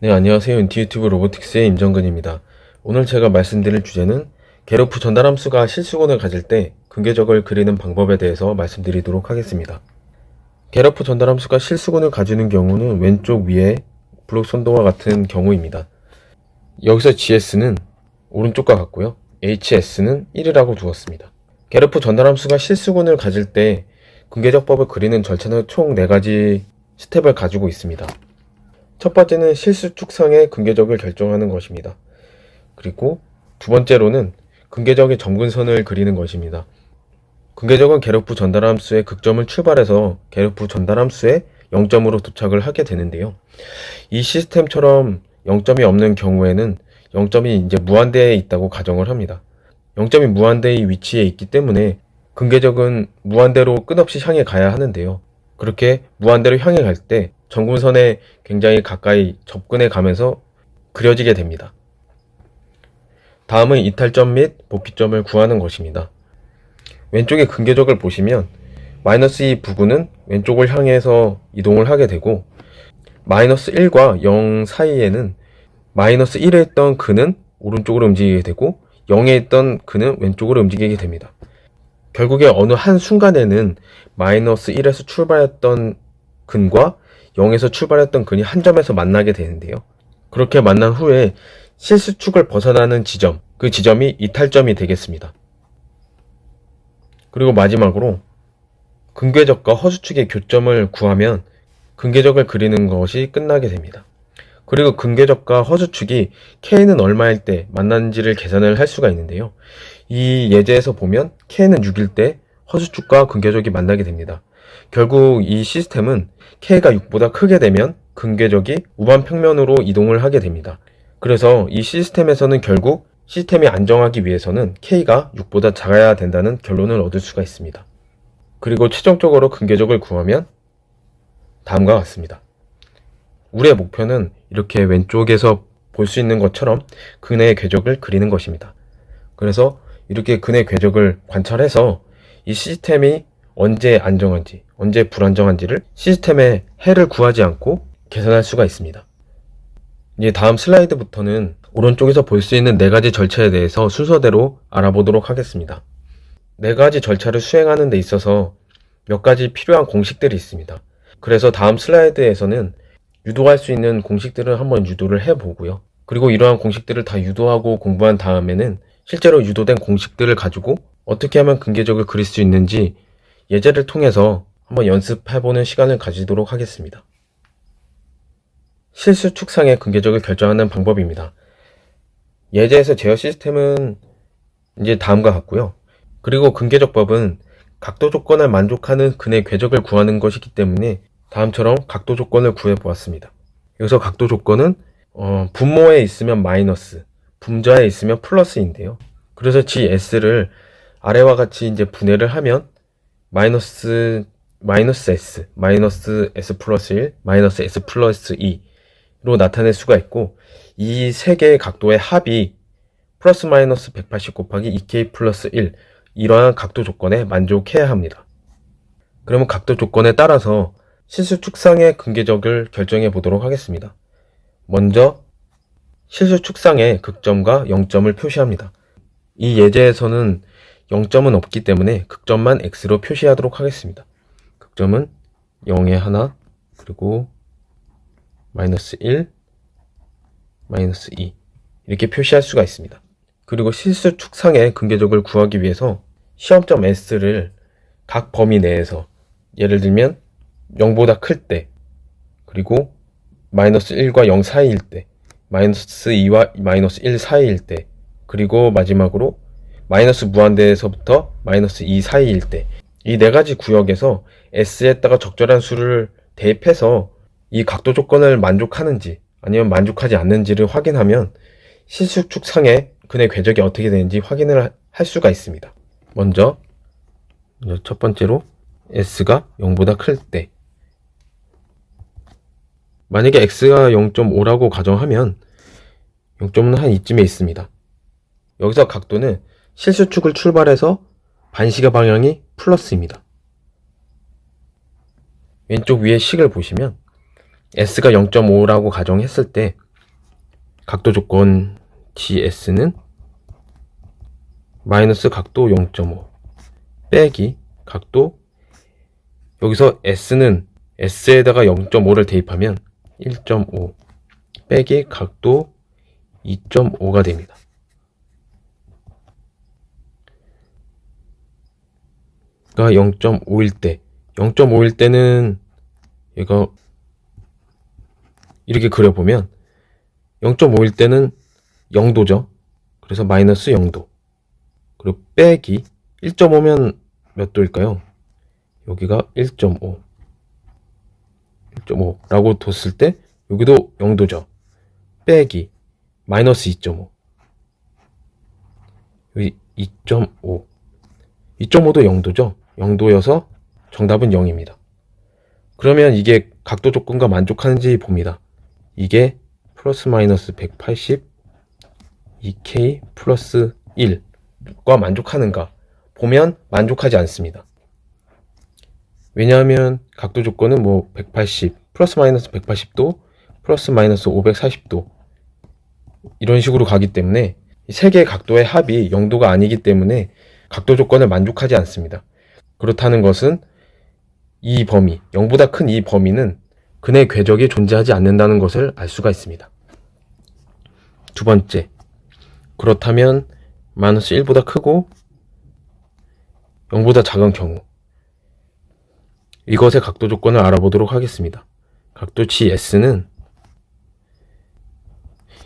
네, 안녕하세요. 인티유튜브 로보틱스의 임정근입니다. 오늘 제가 말씀드릴 주제는 게로프 전달함수가 실수곤을 가질 때 근계적을 그리는 방법에 대해서 말씀드리도록 하겠습니다. 게로프 전달함수가 실수곤을 가지는 경우는 왼쪽 위에 블록 선도와 같은 경우입니다. 여기서 GS는 오른쪽과 같고요. HS는 1이라고 두었습니다. 게로프 전달함수가 실수곤을 가질 때 근계적법을 그리는 절차는 총 4가지 스텝을 가지고 있습니다. 첫 번째는 실수 축상의 근계적을 결정하는 것입니다. 그리고 두 번째로는 근계적의 점근선을 그리는 것입니다. 근계적은 게르프 전달함수의 극점을 출발해서 게르프 전달함수의 0점으로 도착을 하게 되는데요. 이 시스템처럼 0점이 없는 경우에는 0점이 이제 무한대에 있다고 가정을 합니다. 0점이 무한대의 위치에 있기 때문에 근계적은 무한대로 끝없이 향해 가야 하는데요. 그렇게 무한대로 향해 갈 때 정근선에 굉장히 가까이 접근해 가면서 그려지게 됩니다. 다음은 이탈점 및 복귀점을 구하는 것입니다. 왼쪽의 근계적을 보시면 마이너스 2 부근은 왼쪽을 향해서 이동을 하게 되고 마이너스 1과 0 사이에는 마이너스 1에 있던 근은 오른쪽으로 움직이게 되고 0에 있던 근은 왼쪽으로 움직이게 됩니다. 결국에 어느 한 순간에는 마이너스 1에서 출발했던 근과 0에서 출발했던 근이 한 점에서 만나게 되는데요. 그렇게 만난 후에 실수축을 벗어나는 지점, 그 지점이 이탈점이 되겠습니다. 그리고 마지막으로 근궤적과 허수축의 교점을 구하면 근궤적을 그리는 것이 끝나게 됩니다. 그리고 근궤적과 허수축이 K는 얼마일 때 만났는지를 계산을 할 수가 있는데요. 이 예제에서 보면 K는 6일 때 허수축과 근궤적이 만나게 됩니다. 결국 이 시스템은 K가 6보다 크게 되면 근궤적이 우반 평면으로 이동을 하게 됩니다. 그래서 이 시스템에서는 결국 시스템이 안정하기 위해서는 K가 6보다 작아야 된다는 결론을 얻을 수가 있습니다. 그리고 최종적으로 근궤적을 구하면 다음과 같습니다. 우리의 목표는 이렇게 왼쪽에서 볼 수 있는 것처럼 근의 궤적을 그리는 것입니다. 그래서 이렇게 근의 궤적을 관찰해서 이 시스템이 언제 안정한지, 언제 불안정한지를 시스템의 해를 구하지 않고 계산할 수가 있습니다. 이제 다음 슬라이드부터는 오른쪽에서 볼 수 있는 네 가지 절차에 대해서 순서대로 알아보도록 하겠습니다. 네 가지 절차를 수행하는 데 있어서 몇 가지 필요한 공식들이 있습니다. 그래서 다음 슬라이드에서는 유도할 수 있는 공식들을 한번 유도를 해보고요. 그리고 이러한 공식들을 다 유도하고 공부한 다음에는 실제로 유도된 공식들을 가지고 어떻게 하면 근계적을 그릴 수 있는지 예제를 통해서 한번 연습해보는 시간을 가지도록 하겠습니다. 실수 축상의 근계적을 결정하는 방법입니다. 예제에서 제어 시스템은 이제 다음과 같고요. 그리고 근계적법은 각도 조건을 만족하는 근의 궤적을 구하는 것이기 때문에 다음처럼 각도 조건을 구해 보았습니다. 여기서 각도 조건은 어, 분모에 있으면 마이너스, 분자에 있으면 플러스인데요. 그래서 GS를 아래와 같이 이제 분해를 하면 마이너스 마이너스 S, 마이너스 S 플러스 1, 마이너스 S 플러스 2로 나타낼 수가 있고 이 세 개의 각도의 합이 플러스 마이너스 180 곱하기 2K 플러스 1 이러한 각도 조건에 만족해야 합니다. 그러면 각도 조건에 따라서 실수 축상의 근계적을 결정해 보도록 하겠습니다. 먼저 실수 축상의 극점과 0점을 표시합니다. 이 예제에서는 0점은 없기 때문에 극점만 x로 표시하도록 하겠습니다. 극점은 0에 하나, 그리고 마이너스 1, 마이너스 2 이렇게 표시할 수가 있습니다. 그리고 실수 축상의 근계적을 구하기 위해서 시험점 s를 각 범위 내에서 예를 들면 0보다 클 때, 그리고 마이너스 1과 0 사이일 때, 마이너스 2와 마이너스 1 사이일 때, 그리고 마지막으로 마이너스 무한대에서부터 마이너스 2 사이일 때, 이 네 가지 구역에서 S에다가 적절한 수를 대입해서 이 각도 조건을 만족하는지 아니면 만족하지 않는지를 확인하면 실수축상의 근의 궤적이 어떻게 되는지 확인을 할 수가 있습니다. 먼저 첫 번째로 S가 0보다 클 때, 만약에 x가 0.5라고 가정하면 0.5는 한 이쯤에 있습니다. 여기서 각도는 실수축을 출발해서 반시계 방향이 플러스입니다. 왼쪽 위에 식을 보시면 s가 0.5라고 가정했을 때 각도 조건 GS는 마이너스 각도 0.5 빼기 각도 여기서 S는 S에다가 0.5를 대입하면 1.5 빼기 각도 2.5가 됩니다. 그러니까 0.5일 때 0.5일 때는 이거 이렇게 그려보면 0.5일 때는 0도죠. 그래서 마이너스 0도. 그리고 빼기 1.5면 몇 도일까요? 여기가 1.5. 1.5라고 뒀을 때 여기도 0도죠. 빼기 마이너스 2.5. 여기 2.5. 2.5도 0도죠. 0도여서 정답은 0입니다. 그러면 이게 각도 조건과 만족하는지 봅니다. 이게 플러스 마이너스 180 2k 플러스 1과 만족하는가 보면 만족하지 않습니다. 왜냐하면 각도 조건은 뭐 180 플러스 마이너스 180도 플러스 마이너스 540도 이런 식으로 가기 때문에 세 개의 각도의 합이 0도가 아니기 때문에 각도 조건을 만족하지 않습니다. 그렇다는 것은 이 범위, 0보다 큰 이 범위는 근의 궤적이 존재하지 않는다는 것을 알 수가 있습니다. 두 번째, 그렇다면 마이너스 1보다 크고 0보다 작은 경우 이것의 각도 조건을 알아보도록 하겠습니다. 각도 GS는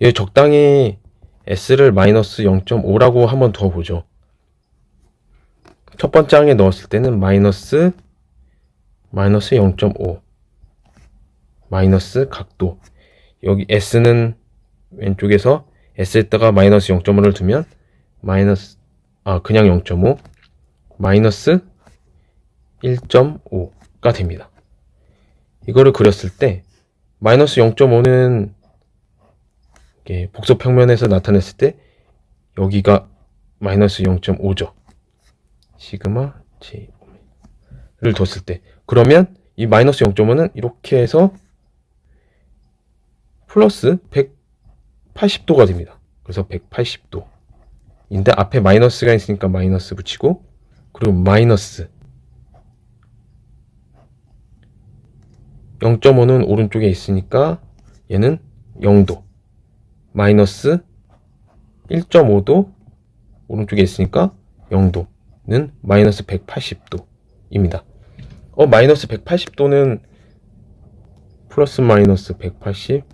이 적당히 S를 마이너스 0.5라고 한번 두어보죠. 첫 번째 항에 넣었을 때는 마이너스 마이너스 0.5 마이너스 각도 여기 S는 왼쪽에서 S에다가 마이너스 0.5를 두면 마이너스 아 그냥 0.5 마이너스 1.5가 됩니다. 이거를 그렸을 때 마이너스 0.5는 복소 평면에서 나타냈을 때 여기가 마이너스 0.5죠. 시그마 J를 뒀을 때. 그러면 이 마이너스 0.5는 이렇게 해서 플러스 180도가 됩니다. 그래서 180도 인데 앞에 마이너스가 있으니까 마이너스 붙이고 그리고 마이너스 0.5는 오른쪽에 있으니까 얘는 0도. 마이너스 1.5도 오른쪽에 있으니까 0도 는 마이너스 180도입니다. 어 마이너스 180도는 플러스 마이너스 180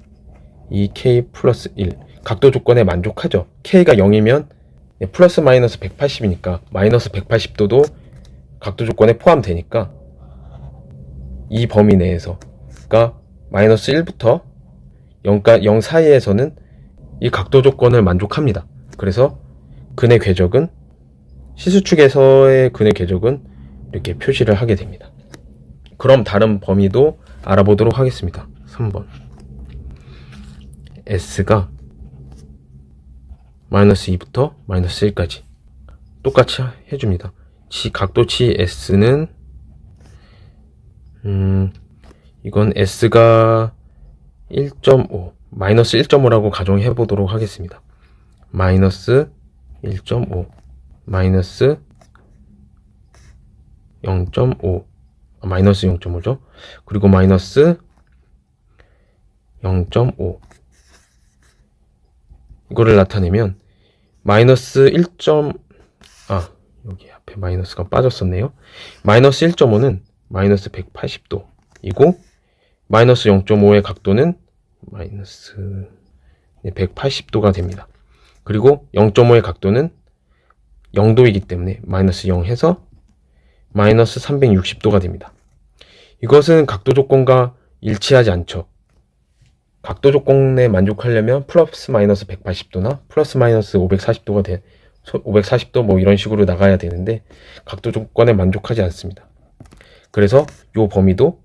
2k 플러스 1 각도 조건에 만족하죠. k가 0이면 플러스 마이너스 180이니까 마이너스 180도도 각도 조건에 포함되니까 이 범위 내에서 그러니까 마이너스 1부터 0가 0 사이에서는 이 각도 조건을 만족합니다. 그래서 근의 궤적은 시수축에서의 근의 궤적은 이렇게 표시를 하게 됩니다. 그럼 다른 범위도 알아보도록 하겠습니다. 3번 S가 마이너스 2부터 마이너스 1까지 똑같이 해줍니다. 지 각도 GS는 음 이건 S가 1.5 마이너스 1.5라고 가정해 보도록 하겠습니다. 마이너스 1.5 마이너스 0.5 아, 마이너스 0.5죠. 그리고 마이너스 0.5 이거를 나타내면 마이너스 1. 아 여기 앞에 마이너스가 빠졌었네요. 마이너스 1.5는 마이너스 180도이고 마이너스 0.5의 각도는 마이너스 180도가 됩니다. 그리고 0.5의 각도는 0도이기 때문에 마이너스 0 해서 마이너스 360도가 됩니다. 이것은 각도 조건과 일치하지 않죠. 각도 조건에 만족하려면 플러스 마이너스 180도나 플러스 마이너스 540도가 돼 540도 뭐 이런 식으로 나가야 되는데 각도 조건에 만족하지 않습니다. 그래서 이 범위도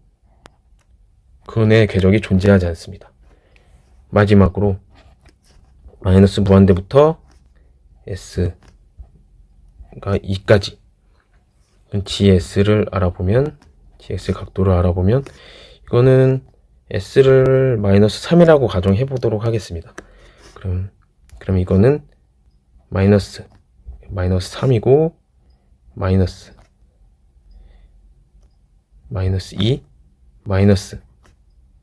근의 궤적이 존재하지 않습니다. 마지막으로 마이너스 무한대부터 s 가 2까지 gs를 알아보면 gs 각도를 알아보면 이거는 s를 마이너스 3이라고 가정해 보도록 하겠습니다. 그럼, 그럼 이거는 마이너스, 마이너스 3이고, 마이너스, 마이너스 2, 마이너스,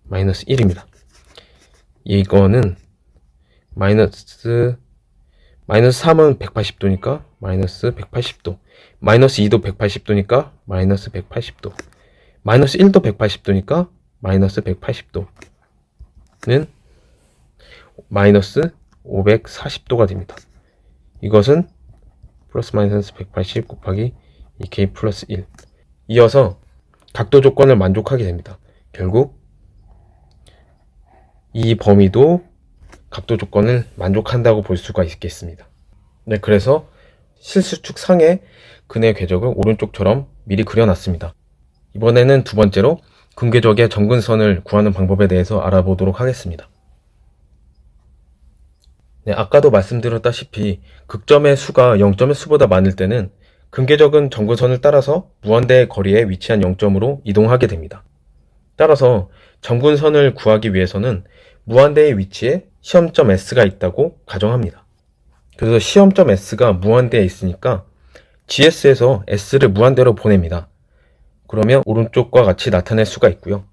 마이너스 1입니다. 이거는 마이너스, 마이너스 3은 180도니까 마이너스 180도. 마이너스 2도 180도니까 마이너스 180도. 마이너스 1도 180도니까 마이너스 180도는 마이너스 540도가 됩니다. 이것은 플러스 마이너스 180 곱하기 2k 플러스 1. 이어서 각도 조건을 만족하게 됩니다. 결국 이 범위도 각도 조건을 만족한다고 볼 수가 있겠습니다. 네, 그래서 실수축 상의 근의 궤적을 오른쪽처럼 미리 그려놨습니다. 이번에는 두 번째로 근궤적의 정근선을 구하는 방법에 대해서 알아보도록 하겠습니다. 네, 아까도 말씀드렸다시피 극점의 수가 0점의 수보다 많을 때는 근궤적은 정근선을 따라서 무한대의 거리에 위치한 0점으로 이동하게 됩니다. 따라서 정근선을 구하기 위해서는 무한대의 위치에 시험점 S가 있다고 가정합니다. 그래서 시험점 S가 무한대에 있으니까 GS에서 S를 무한대로 보냅니다. 그러면 오른쪽과 같이 나타낼 수가 있고요.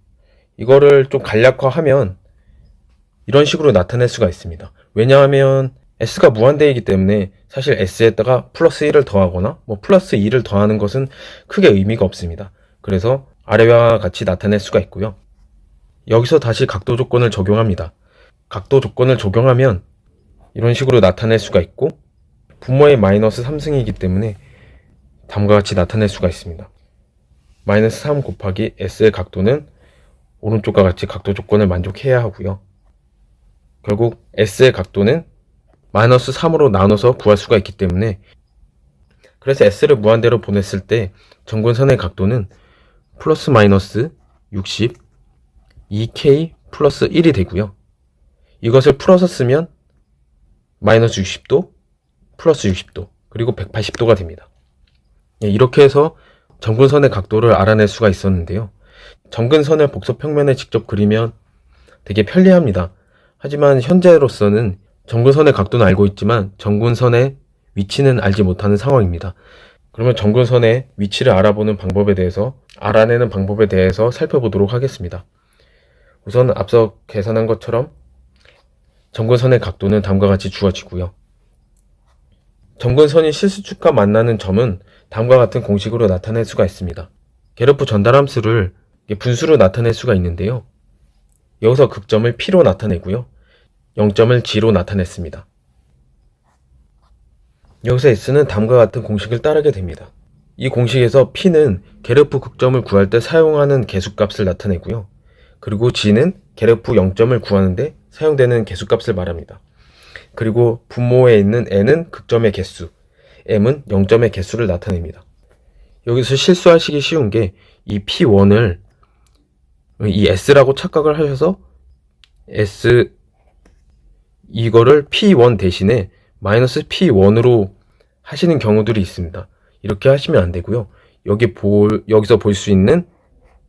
이거를 좀 간략화하면 이런 식으로 나타낼 수가 있습니다. 왜냐하면 S가 무한대이기 때문에 사실 S에다가 플러스 1을 더하거나 뭐 플러스 2를 더하는 것은 크게 의미가 없습니다. 그래서 아래와 같이 나타낼 수가 있고요. 여기서 다시 각도 조건을 적용합니다. 각도 조건을 적용하면 이런 식으로 나타낼 수가 있고 분모의 마이너스 3승이기 때문에 다음과 같이 나타낼 수가 있습니다. 마이너스 3 곱하기 S의 각도는 오른쪽과 같이 각도 조건을 만족해야 하고요. 결국 S의 각도는 마이너스 3으로 나눠서 구할 수가 있기 때문에 그래서 S를 무한대로 보냈을 때 정근선의 각도는 플러스 마이너스 60 2K 플러스 1이 되고요. 이것을 풀어서 쓰면 마이너스 60도 플러스 60도 그리고 180도가 됩니다. 예, 이렇게 해서 정근선의 각도를 알아낼 수가 있었는데요. 정근선을 복소 평면에 직접 그리면 되게 편리합니다. 하지만 현재로서는 정근선의 각도는 알고 있지만 정근선의 위치는 알지 못하는 상황입니다. 그러면 정근선의 위치를 알아보는 방법에 대해서 알아내는 방법에 대해서 살펴보도록 하겠습니다. 우선 앞서 계산한 것처럼 정근선의 각도는 다음과 같이 주어지고요. 정근선이 실수축과 만나는 점은 다음과 같은 공식으로 나타낼 수가 있습니다. 게르프 전달함수를 분수로 나타낼 수가 있는데요. 여기서 극점을 P로 나타내고요. 0점을 G로 나타냈습니다. 여기서 S는 다음과 같은 공식을 따르게 됩니다. 이 공식에서 P는 게르프 극점을 구할 때 사용하는 개수값을 나타내고요. 그리고 G는 게르프 0점을 구하는데 사용되는 개수값을 말합니다. 그리고 분모에 있는 n은 극점의 개수, m은 0점의 개수를 나타냅니다. 여기서 실수하시기 쉬운 게 이 p1을 이 s라고 착각을 하셔서 s 이거를 p1 대신에 마이너스 p1으로 하시는 경우들이 있습니다. 이렇게 하시면 안 되고요. 여기 볼 여기서 볼 수 있는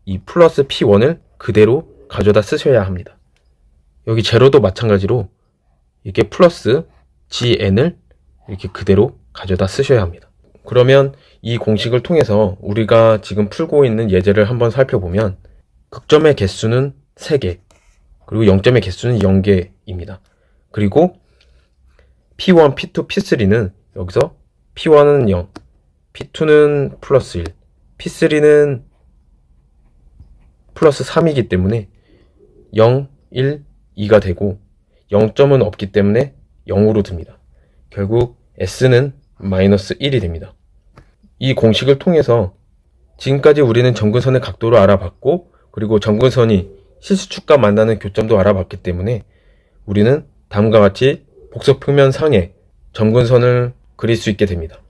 이 플러스 p1을 그대로 가져다 쓰셔야 합니다. 여기 제로도 마찬가지로 이렇게 플러스 gn을 이렇게 그대로 가져다 쓰셔야 합니다. 그러면 이 공식을 통해서 우리가 지금 풀고 있는 예제를 한번 살펴보면 극점의 개수는 3개, 그리고 0점의 개수는 0개입니다. 그리고 P1, P2, P3는 여기서 P1은 0, P2는 플러스 1, P3는 플러스 3이기 때문에 0, 1, 2가 되고 0점은 없기 때문에 0으로 듭니다. 결국 S는 마이너스 1이 됩니다. 이 공식을 통해서 지금까지 우리는 정근선의 각도를 알아봤고 그리고 정근선이 실수축과 만나는 교점도 알아봤기 때문에 우리는 다음과 같이 복석평면 상에 정근선을 그릴 수 있게 됩니다.